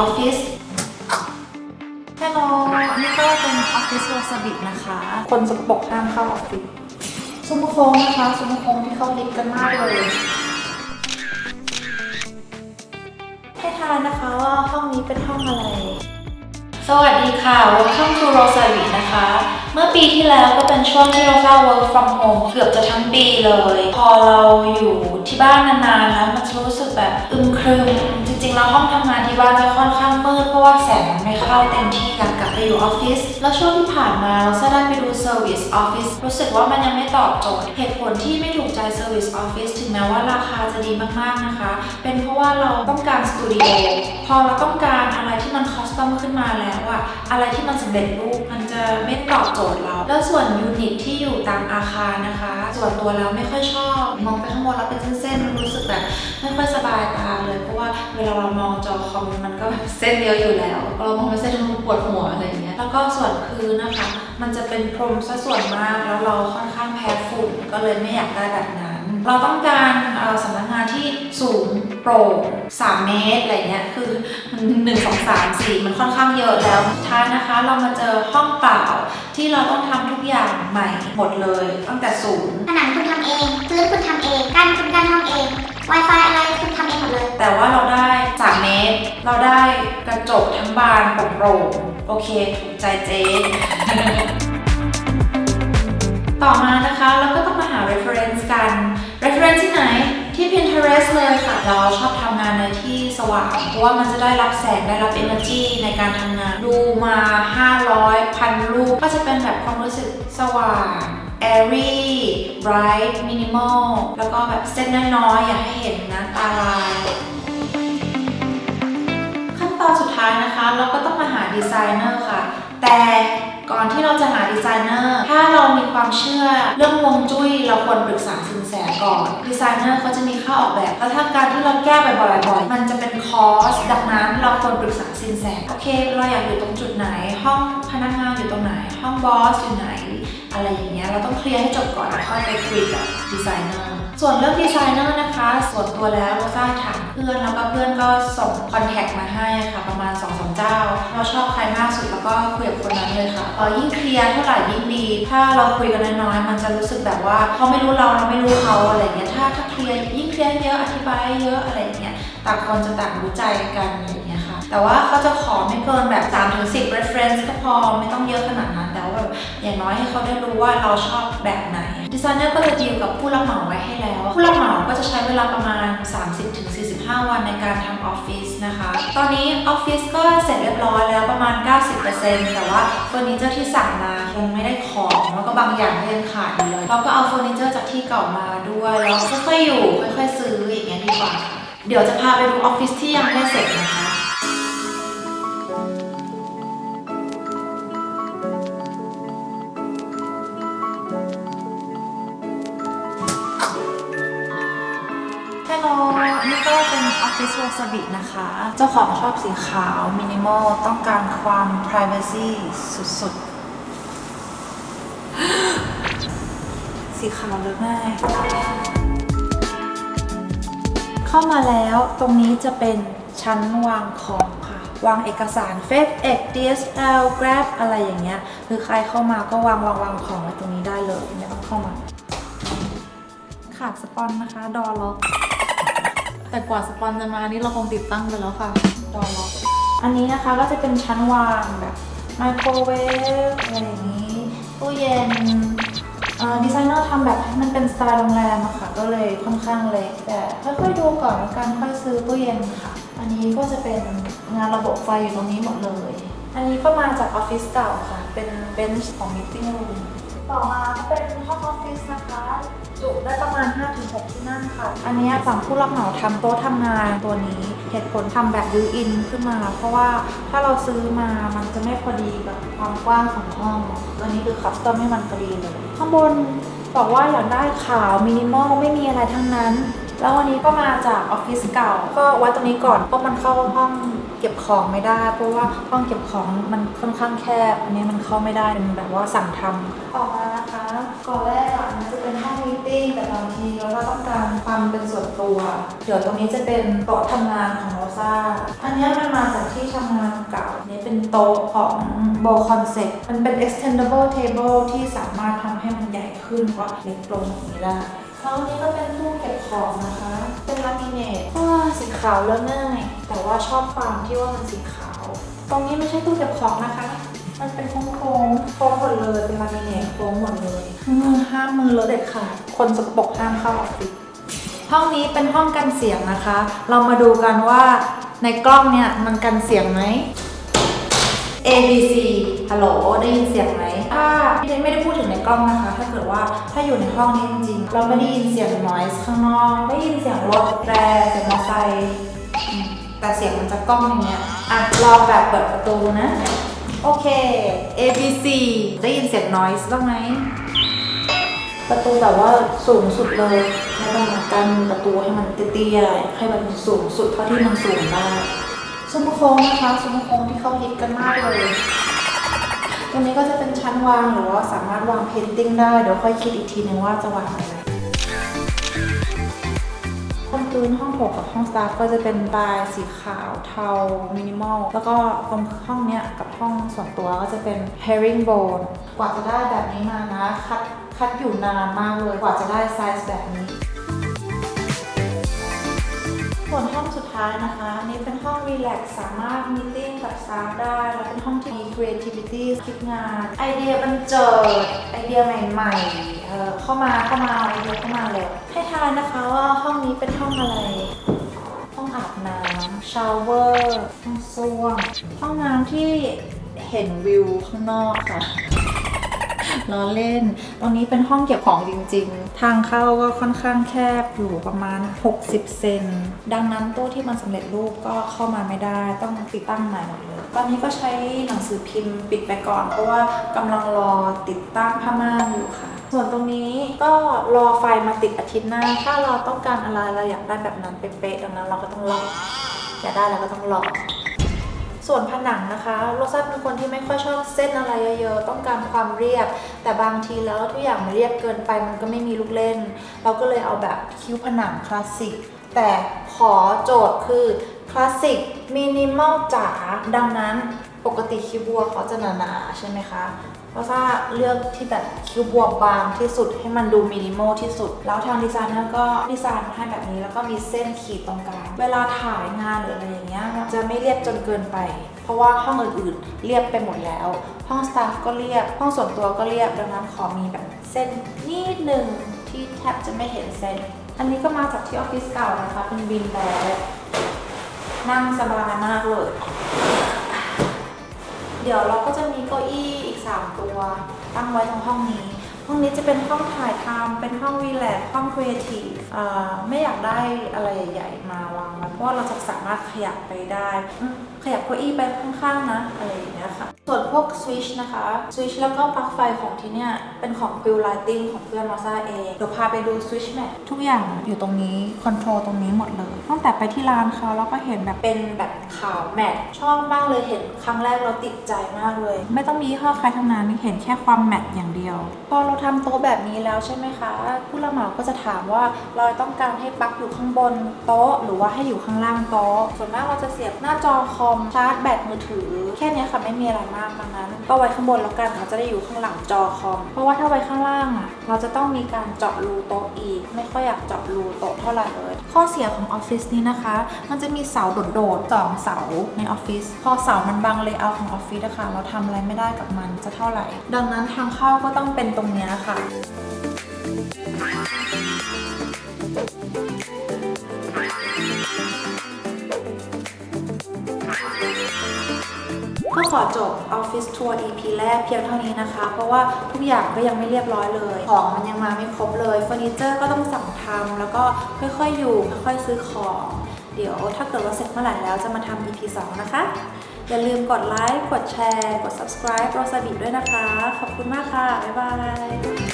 ออฟฟิศฮัลโหลอันนี้ก็เป็นออฟฟิศวาซาบินะคะ คนสกปรกห้ามเข้าออฟฟิศซุมโค้งนะคะซุมโค้งที่เข้าลิฟต์กันมากเลยให้ทายนะคะว่าห้องนี้เป็นห้องอะไร สวัสดีค่ะ Welcome to Rosavi นะคะ เมื่อปีที่แล้วก็เป็นช่วงที่เราเข้า work from home เกือบจะทั้งปีเลย พอเราอยู่ที่บ้านนานๆแล้วมันจะรู้สึกแบบอึมครึมจ ริงๆ แล้วห้องทำงานที่บ้านจะค่อนข้างมืดเพราะว่าแสงมันไม่เข้าเต็มที่อยากกลับไปอยู่ออฟฟิศแล้วช่วงที่ผ่านมาเราก็ได้ไปดู Service Office รู้สึกว่ามันยังไม่ตอบโจทย์เหตุผลที่ไม่ถูกใจ Service Office ถึงแม้ว่าราคาจะดีมากๆนะคะ เป็นเพราะว่าเราต้องการสตูดิโอพอเราต้องการอะไรที่มันคอสตอมขึ้นมาแล้วอะอะไรที่มันสำเร็จรูปมันจะไม่ตอบโจทย์เรา แล้วส่วนยูนิตที่อยู่ตามอาคารนะคะ ส่วนตัวแล้วไม่ค่อยชอบ มองไปข้างบนแล้วเป็นเส้นๆมันรู้สึกแบบไม่ค่อยสบายตาเลย เพราะว่าเวลาเรามองจอคอมมันก็แบบเส้นเยอะอยู่แล้ว เรามองไปเส้นมันปวดหัวอะไรอย่างเงี้ย แล้วก็ส่วนพื้นนะคะ มันจะเป็นพรมซะส่วนมาก แล้วเราค่อนข้างแพ้ฝุ่น ก็เลยไม่อยากได้แบบนั้น เราต้องการอ่อสำนักงานที่สูง โปร่ง3 เมตรอะไรเงี้ยคือมันหนึ่งสองสามสี่มันค่อนข้างเยอะแล้วสุดท้ายนะคะ เรามาเจอห้องเปล่าที่เราต้องทำทุกอย่างใหม่หมดเลย ตั้งแต่ศูนย์ผนังคุณทำเองพื้นคุณทำเองกั้นคุณกั้นห้องเอง Wi-Fi อะไรคุณทำเองหมดเลย แต่ว่าเราได้3เมตร เราได้กระจกทั้งบานโปร่งๆโอเคถูกใจเจ๊ต่อมานะคะ เราก็ต้องมาหา reference กัน reference ที่ไหน ที่ Pinterest เลยค่ะ เราชอบทำงานในที่สว่าง เพราะว่ามันจะได้รับแสงได้รับ energy ในการทำงาน ดูมา 500พันรูป ก็จะเป็นแบบความรู้สึกสว่าง airy bright minimal แล้วก็แบบเส้นน้อยๆอย่าให้เห็นนะตาลายขั้นตอนสุดท้ายนะคะ เราก็ต้องมาหาดีไซเนอร์ค่ะ แต่ก่อนที่เราจะหาดีไซเนอร์ถ้าเรา เชื่อเรื่องฮวงจุ้ยเราควรปรึกษาสินแสก่อนดีไซเนอร์เขาจะมีค่าออกแบบแล้วถ้าการที่เราแก้บ่อยๆมันจะเป็นคอสดังนั้นเราควรปรึกษาสินแสโอเค เราอยากอยู่ตรงจุดไหน ห้องพนักงานอยู่ตรงไหน ห้องบอสอยู่ไหน อะไรอย่างเงี้ยเราต้องเคลียร์ให้จบก่อนแล้วค่อยไปคุยกับดีไซเนอร์ส่วนเรื่องดีไซเนอร์นะคะ ส่วนตัวแล้วโรซ่าถามเพื่อนแล้วก็เพื่อนก็ส่งคอนแทคมาให้ค่ะประมาณ2อสเจ้า เราชอบใครมากสุดแล้วก็คุยกับคนนั้นเลยค่ะเออยิ่งเคลียร์เท่าไหร่ยิ่งดี ถ้าเราคุยกันน้อยๆมันจะรู้สึกแบบว่าเขาไม่รู้เราเราไม่รู้เขาอะไรเงี้ยถ้าถ้าเคลียร์ยิ่งเคลียร์เยอะอธิบายเยอะอะไรเงี้ยต่างคนจะต่างรู้ใจกันอะไรอย่างเงี้ยค่ะแต่ว่าเขาจะขอไม่เกินแบบ3ถึง10 reference ก็พอไม่ต้องเยอะขนาดนั้น อย่างน้อยให้เขาได้รู้ว่าเราชอบแบบไหน ดีไซเนอร์ก็จะดีลกับผู้รับเหมาไว้ให้แล้ว ผู้รับเหมาก็จะใช้เวลาประมาณ 30-45 วันในการทำออฟฟิศนะคะ ตอนนี้ออฟฟิศก็เสร็จเรียบร้อยแล้วประมาณ 90%แต่ว่าเฟอร์นิเจอร์ที่สั่งมายังไม่ได้ของแล้วก็บางอย่างยังขาดอยู่เลยเราก็เอาเฟอร์นิเจอร์จากที่เก่ามาด้วยแล้วค่อยๆอยู่ค่อยๆซื้ออย่างเงี้ยดีกว่า เดี๋ยวจะพาไปดูออฟฟิศที่ยังไม่เสร็จนะคะ เป็นออฟฟิศวาซาบินะคะ เจ้าของชอบสีขาวมินิมอลต้องการความ p r i เวซีสุดๆ สีขาวเลือกง่าย เข้ามาแล้วตรงนี้จะเป็นชั้นวางของค่ะ วางเอกสาร FedEx DSL Grab อะไรอย่างเงี้ย คือใครเข้ามาก็วางวางวางของไว้ตรงนี้ได้เลยไม่ต้องเข้ามา ขาดสปอนนะคะ ดอล็อก แต่กว่าสปอนจะมานี่เราคงติดตั้งไปแล้วค่ะดอล็อกอันนี้นะคะก็จะเป็นชั้นวางแบบไมโครเวฟอะไรอย่างนี้ตู้เย็นเอ่อดีไซเนอร์ทำแบบให้มันเป็นสไตล์โรงแรมอะค่ะ ก็เลยค่อนข้างเล็กแต่ค่อยๆดูก่อนแล้วกันค่อยซื้อตู้เย็นค่ะ อันนี้ก็จะเป็นงานระบบไฟอยู่ตรงนี้หมดเลย อันนี้ก็มาจากออฟฟิศเก่าค่ะ เป็นเบนช์ของมิทติ้งรูมต่อมาก็เป็นห้องออฟฟิศนะคะ จุได้ประมาณ 5-6 ที่นั่งค่ะ อันเนี้ยฝั่งผู้รับเหมาทำโต๊ะทำงานตัวนี้เหตุผลทำแบบบิวอินขึ้นมา เพราะว่าถ้าเราซื้อมามันจะไม่พอดีกับความกว้างของห้องตัวนี้คือคัสตอมให้มันพอดีเลยข้างบนบอกว่าอยากได้ขาวมินิมอลไม่มีอะไรทั้งนั้น แล้ววันนี้ก็มาจากออฟฟิศเก่า ก็ไว้ตรงนี้ก่อนเพราะมันเข้าห้องเก็บของไม่ได้ เพราะว่าห้องเก็บของมันค่อนข้างแคบ อันนี้มันเข้าไม่ได้เป็นแบบว่าสั่งทำออกมานะคะก่อนแรก บางทีเราก็ต้องการความเป็นส่วนตัว เดี๋ยวตรงนี้จะเป็นโต๊ะทำงานของโรซ่า อันนี้มันมาจากที่ทำงานเก่าอันนี้เป็นโต๊ะของโบคอนเซ็ปมันเป็น extendable table ที่สามารถทำให้มันใหญ่ขึ้นกว่าเล็กลงอย่างนี้ได้แล้วนนี้ก็เป็นตู้เก็บของนะคะ เป็นลามิเนตว้าสีขาวเลอะง่ายแต่ว่าชอบความที่ว่ามันสีขาว ตรงนี้ไม่ใช่ตู้เก็บของนะคะ มันเป็นโค้งโค้งๆโค้งหมดเลย เป็นลามิเนตโค้งหมดเลย มือห้ามมือเลอะเด็ดขาดคนสกปรกห้ามเข้าออฟฟิศห้องนี้เป็นห้องกันเสียงนะคะ เรามาดูกันว่าในกล้องเนี่ยมันกันเสียงไหม A B C ฮัลโหลได้ยินเสียงไหมถ้าไม่ได้ไม่ได้พูดถึงในกล้องนะคะ ถ้าเกิดว่าถ้าอยู่ในห้องนี้จริงๆ เราไม่ได้ยินเสียง noise ข้างนอกไม่ได้ยินเสียงรถแตรเสียงมอเตอร์ไซค์แต่เสียงมันจะกล้องอย่างเงี้ย อะลองแบบเปิดประตูนะ โอเค A B C ได้ยินเสียง noise บ้างไหม ประตูแบบว่าสูงสุดเลยไม่ต้องมากันประตูให้มันเตี้ยๆให้มันสูงสุดเท่าที่มันสูงได้ซุ้มโค้งนะคะซุ้มโค้งที่เขาฮิตกันมากเลย ตรงนี้ก็จะเป็นชั้นวางหรือว่าสามารถวางเพนติ้งได้ เดี๋ยวค่อยคิดอีกทีนึงว่าจะวางอะไรบนพื้นห้องโถงกับห้องสตาฟก็จะเป็นลายสีขาวเทามินิมอล แล้วก็ตรงห้องเนี้ยกับห้องส่วนตัวก็จะเป็น herringbone กว่าจะได้แบบนี้มานะ คัด คัดอยู่นานมากเลยกว่าจะได้ไซส์แบบนี้ ส่วนห้องสุดท้ายนะคะ นี้เป็นห้องรีแลกซ์สามารถมีติ้งกับสตาฟได้ แล้วเป็นห้องที่มี creativity คิดงาน ไอเดียบันเจิดไอเดียใหม่ๆเออเข้ามาเข้ามาเอาไอเดียเข้ามาเลยให้ทายนะคะว่าห้องนี้เป็นห้องอะไรห้องอาบน้ำชาวเวอร์ห้องส้วมห้องน้ำที่เห็นวิวข้างนอกค่ะ ล้อเล่น ตรงนี้เป็นห้องเก็บของจริง ๆ ทางเข้าก็ค่อนข้างแคบอยู่ประมาณ 60 เซน ดังนั้นตู้ที่มันสำเร็จรูปก็เข้ามาไม่ได้ ต้องติดตั้งใหม่หมดเลย ตอนนี้ก็ใช้หนังสือพิมพ์ปิดไปก่อน เพราะว่ากำลังรอติดตั้งผ้าม่านอยู่ค่ะส่วนตรงนี้ก็รอไฟมาติดอาทิตย์หน้า ถ้าเราต้องการอะไรเราอยากได้แบบนั้นเป๊ะๆดังนั้นเราก็ต้องรออยากได้เราก็ต้องรอ ส่วนผนังนะคะโรซ่าเป็นคนที่ไม่ค่อยชอบเส้นอะไรเยอะๆต้องการความเรียบ แต่บางทีแล้วทุกอย่างมันเรียบเกินไปมันก็ไม่มีลูกเล่น เราก็เลยเอาแบบคิ้วผนังคลาสสิกแต่ขอโจทย์คือคลาสสิกมินิมอลจ๋าดังนั้นปกติคิ้วบัวเขาจะหนาๆใช่ไหมคะ โรซ่าเลือกที่แบบคิ้วบวบบางที่สุดให้มันดูมินิมอลที่สุด แล้วทางดีไซเนอร์ก็ดีไซน์มาให้แบบนี้แล้วก็มีเส้นขีดตรงกลางเวลาถ่ายงานหรืออะไรอย่างเงี้ยจะไม่เรียบจนเกินไป เพราะว่าห้องอื่นๆ เรียบไปหมดแล้ว ห้องสตาฟก็เรียบห้องส่วนตัวก็เรียบดังนั้นขอมีแบบเส้นนิดหนึ่งที่แทบจะไม่เห็นเส้น อันนี้ก็มาจากที่ออฟฟิศเก่านะคะเป็นบินแบกนั่งสบายมากเลย เดี๋ยวเราก็จะมีเก้าอี้อีก 3 ตัว ตั้งไว้ตรงห้องนี้ ห้องนี้จะเป็นห้องถ่ายทำเป็นห้องรีแลกห้องครีเอทีฟไม่อยากได้อะไรใหญ่ๆมาวางไว้เพราะเราจะสามารถขยับไปได้ขยับเก้าอี้ไปข้างๆนะอะไรอย่างเงี้ยค่ะ ส่วนพวกสวิชนะคะสวิชแล้วก็ปลั๊กไฟของที่เนี่ย เป็นของ q u i l Lighting ของเพื่อนมาซาเองเดี๋ยวพาไปดูสวิชแมททุกอย่างอยู่ตรงนี้คอนโทรลตรงนี้หมดเลยตั้งแต่ไปที่ร้านเขาแล้วก็เห็นแบบเป็นแบบขาวแมทชอบมากเลยเห็นครั้งแรกเราติดใจมากเลย ไม่ต้องมียี่ห้อใครทั้งนั้นเห็นแค่ความแมทอย่างเดียวพอเราทำโต๊ะแบบนี้แล้วใช่ไหมคะ ผู้รับเหมาก็จะถามว่าเราต้องการให้ปลั๊กอยู่ข้างบนโต๊ะ หรือว่าให้อยู่ข้างล่างโต๊ะ ส่วนมากเราจะเสียบหน้าจอคอมชาร์จแบตมือถือ แค่นี้ค่ะไม่มีอะไรมากดังนั้น ก็ไว้ข้างบนแล้วกันเขาจะได้อยู่ข้างหลังจอคอม เพราะว่าถ้าไว้ข้างล่างอะเราจะต้องมีการเจาะรูโต๊ะอีก ไม่ค่อยอยากเจาะรูโต๊ะเท่าไหร่เลย ข้อเสียของออฟฟิศนี้นะคะ มันจะมีเสาโดดๆสองเสาในออฟฟิศพอเสามันบังเลเยอร์ของออฟฟิศนะคะเราทำอะไรไม่ได้กับมันจะเท่าไหร่ ดังนั้นทางเข้าก็ต้องเป็นตรงเนี้ยค่ะก็ขอจบออฟฟิศทัวร์ EP แรกเพียงเท่านี้นะคะ เพราะว่าทุกอย่างก็ยังไม่เรียบร้อยเลย ของมันยังมาไม่ครบเลยเฟอร์นิเจอร์ก็ต้องสั่งทำแล้วก็ค่อยๆอยู่ค่อยๆซื้อของ เดี๋ยวถ้าเกิดว่าเสร็จเมื่อไหร่แล้วจะมาทำ EP 2 นะคะ อย่าลืมกดไลค์ กดแชร์ กด subscribe โรซาบิด้วยนะคะ ขอบคุณมากค่ะ บ๊ายบาย